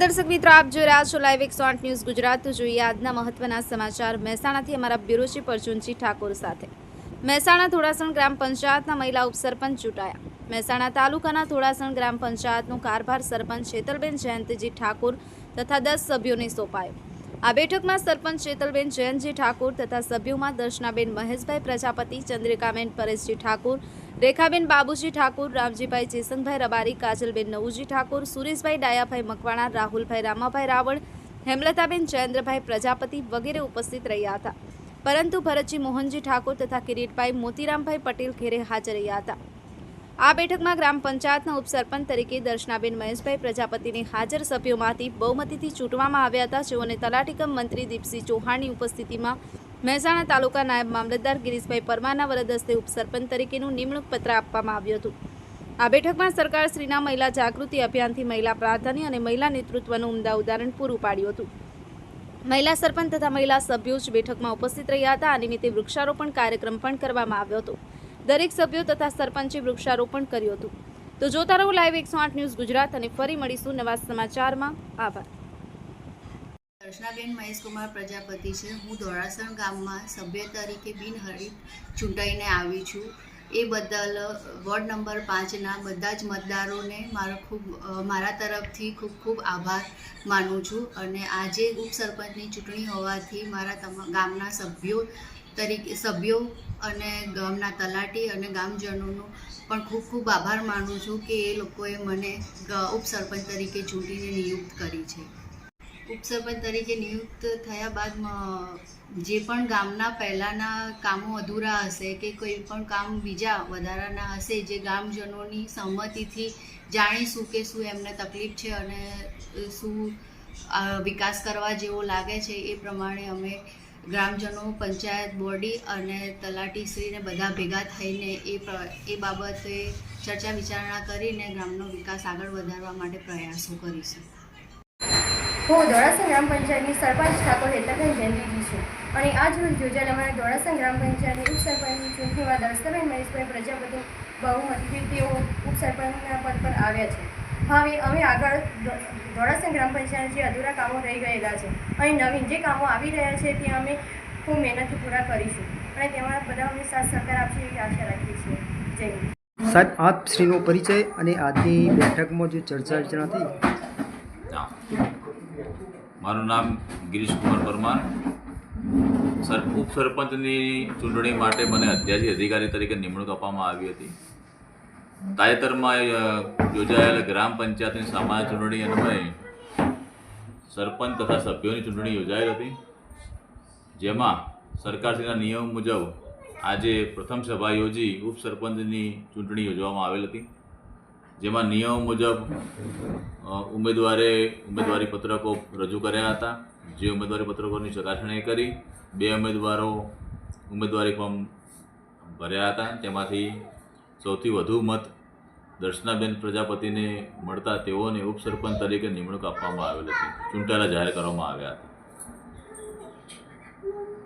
દર્શક મિત્રો, આપ જોઈ રહ્યા છો લાઈવ એકસો આઠ ન્યૂઝ ગુજરાત. તો જોઈએ આજના મહત્વના સમાચાર. મહેસાણાથી અમારા બ્યુરો અર્જુનજી ઠાકોર સાથે. મહેસાણા થોડાસણ ગ્રામ પંચાયતના મહિલા ઉપસરપંચ ચૂંટાયા. મહેસાણા તાલુકાના થોડાસણ ગ્રામ પંચાયતનો કારભાર સરપંચ શેતલબેન જયંતિજી ઠાકોર તથા દસ સભ્યોને સોંપાયો. આ બેઠકમાં સરપંચ શેતલબેન જયંતજી ઠાકુર તથા સભ્યોમાં દર્શનાબેન મહેશભાઈ, પ્રજાપતિ, ચંદ્રિકાબેન પરેશજી ઠાકુર, રેખાબેન બાબુજી ઠાકુર, રામજીભાઈ જેસંગભાઈ રબારી, કાજલબેન નવુજી ઠાકુર, સુરેશભાઈ ડાયાભાઈ મકવાણા, રાહુલભાઈ રામાભાઈ રાવળ, હેમલતાબેન જયેન્દ્રભાઈ પ્રજાપતિ વગેરે ઉપસ્થિત રહ્યા હતા. પરંતુ ભરતજી મોહનજી ઠાકોર તથા કિરીટભાઈ મોતીરામભાઈ પટેલ ઘેરે હાજર રહ્યા હતા. આ બેઠકમાં ગ્રામ પંચાયતના ઉપસરપંચ તરીકે દર્શનાબેન મહેશભાઈ પ્રજાપતિને હાજર સભ્યોમાંથી બહુમતીથી ચૂંટવામાં આવ્યા હતા. જેઓને તલાટીકમ મંત્રી દીપસિંહ ચૌહાણની ઉપસ્થિતિમાં મહેસાણા તાલુકા નાયબ મામલતદાર ગિરીશભાઈ પરમારના વરદ હસ્તે ઉપસરપંચ તરીકેનું નિમણૂક પત્ર આપવામાં આવ્યું હતું. આ બેઠકમાં સરકારશ્રીના મહિલા જાગૃતિ અભિયાનથી મહિલા પ્રાધાન્ય અને મહિલા નેતૃત્વનું ઉમદા ઉદાહરણ પૂરું પાડ્યું હતું. મહિલા સરપંચ તથા મહિલા સભ્યો જ બેઠકમાં ઉપસ્થિત રહ્યા હતા. આ નિમિત્તે વૃક્ષારોપણ કાર્યક્રમ પણ કરવામાં આવ્યો હતો. દરેક સભ્યો તથા સરપંચે વૃક્ષારોપણ કર્યું હતું. તો જોતા રહો લાઈવ એકસો આઠ ન્યૂઝ ગુજરાત અને ફરી મળીશું નવા સમાચારમાં. આભાર. દર્શનાબેન મહેશકુમાર પ્રજાપતિ છે. હું ધોળાસણ ગામમાં સભ્ય તરીકે બિનહરીફ ચૂંટાઈને આવી છું. એ બદલ વોર્ડ નંબર પાંચના બધા જ મતદારોને મારો ખૂબ, મારા તરફથી ખૂબ ખૂબ આભાર માનું છું. અને આજે ઉપસરપંચની ચૂંટણી હોવાથી મારા તમામ ગામના સભ્યો તરીકે સભ્યો અને ગામના તલાટી અને ગામજનોનો પણ ખૂબ ખૂબ આભાર માનું છું કે એ લોકોએ મને ઉપસરપંચ તરીકે ચૂંટીને નિયુક્ત કરી છે. ઉપસરપંચ તરીકે નિયુક્ત થયા બાદ જે પણ ગામના પહેલાંના કામો અધૂરા હશે કે કોઈ પણ કામ બીજા વધારાના હશે, જે ગામજનોની સહમતિથી જાણીશું કે શું એમને તકલીફ છે અને શું વિકાસ કરવા જેવો લાગે છે એ પ્રમાણે અમે ગ્રામજનો, પંચાયત, બોડી અને તલાટીશ્રીને બધા ભેગા થઈને એ એ બાબતે ચર્ચા વિચારણા કરીને ગ્રામનો વિકાસ આગળ વધારવા માટે પ્રયાસો કરીશું. હું ધોળાસા ગ્રામ પંચાયતની સરપંચ ઠાકોર હેતલબેન જયંતિજી છું અને આજ રોજ યોજાયેલ અમારા ધોળાસા ગ્રામ પંચાયતની ઉપસરપંચની ચૂંટણીમાં દર્શનભાઈ મહેશભાઈ પ્રજાપતિ બહુમતીથી તેઓ ઉપસરપંચના પદ પર આવ્યા છે. હવે અમે આગળ દો- ગ્રામ પંચાયત જે અધૂરા કામો રહી ગયેલા છે. અહીં નવીન જે કામો આવી રહ્યા છે તે અમે ખૂબ મહેનતથી પૂરા કરીશું. અને તેમાં બધા અમને સાથ સહકાર આપશે એવી આશા રાખીએ છીએ. જય હિન્દ. સાહેબ આપ શ્રીનો પરિચય અને આજની બેઠકમાં જે ચર્ચા વિચારણા થઈ. હા. મારું નામ ગિરીશ કુમાર પરમાર. સર ઉપસરપંચની ચૂંટણી માટે મને અધ્યાસી અધિકારી તરીકે નિમણૂક આપવામાં આવી હતી. તાજેતરમાં યોજાયેલ ગ્રામ પંચાયતની સામાન્ય ચૂંટણી અન્વયે સરપંચ તથા સભ્યોની ચૂંટણી યોજાયેલ હતી. જેમાં સરકારશ્રીના નિયમ મુજબ આજે પ્રથમ સભા યોજી ઉપસરપંચની ચૂંટણી યોજવામાં આવેલ હતી. જેમાં નિયમ મુજબ ઉમેદવારે ઉમેદવારી પત્રકો રજૂ કર્યા હતા. જે ઉમેદવારી પત્રકોની ચકાસણી કરી, બે ઉમેદવારો ઉમેદવારી ફોર્મ ભર્યા હતા. તેમાંથી સૌથી વધુ મત દર્શનાબેન પ્રજાપતિને મળતા તેઓને ઉપસરપંચ તરીકે નિમણૂક આપવામાં આવેલ હતી. ચૂંટાયેલા જાહેર કરવામાં આવ્યા હતા.